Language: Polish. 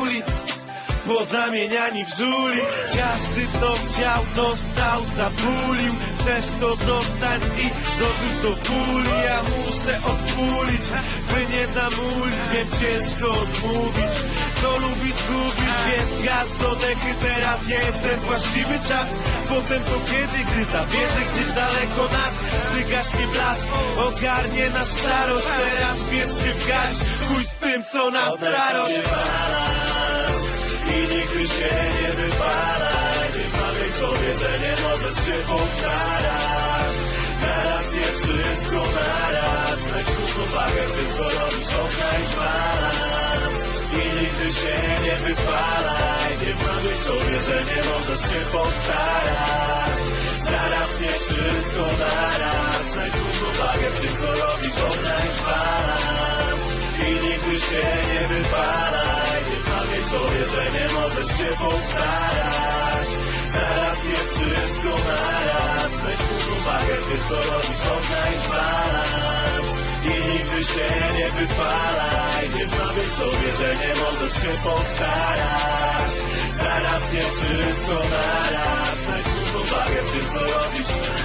ulic Pozamieniani w żuli. Każdy co chciał dostał, zapulił. Chcesz to zostać i dorzuć do puli Ja muszę odpulić, by nie zamulić. Wiem ciężko odmówić To lubi zgubić, więc gaz do dechy Teraz jest ten właściwy czas. Potem to kiedy, gdy zabierze gdzieś daleko nas Przygaśnie blask, ogarnie nas szarość. Teraz bierz się w garść, chuj z tym co na starość i nigdy się nie wypalaj. Nie wmawiaj sobie, że nie możesz się postarać. Zaraz nie wszystko naraz Znajdź równowagę w tym, co robisz, nigdy się nie wypalaj Nie wmawiaj sobie, że nie możesz się postarać. Zaraz nie wszystko naraz Znajdź równowagę w tym, co robisz, odnajdź balans. I nigdy się nie wypalaj Nie wmawiaj sobie, że nie możesz się postarać. Zaraz nie wszystko naraz Weź uwagę w tym, co robisz, odnajdź balans się nie wypalaj. Nie wmawiaj sobie, że nie możesz się postarać Zaraz nie wszystko naraz. Weź uwagę w tym, co robisz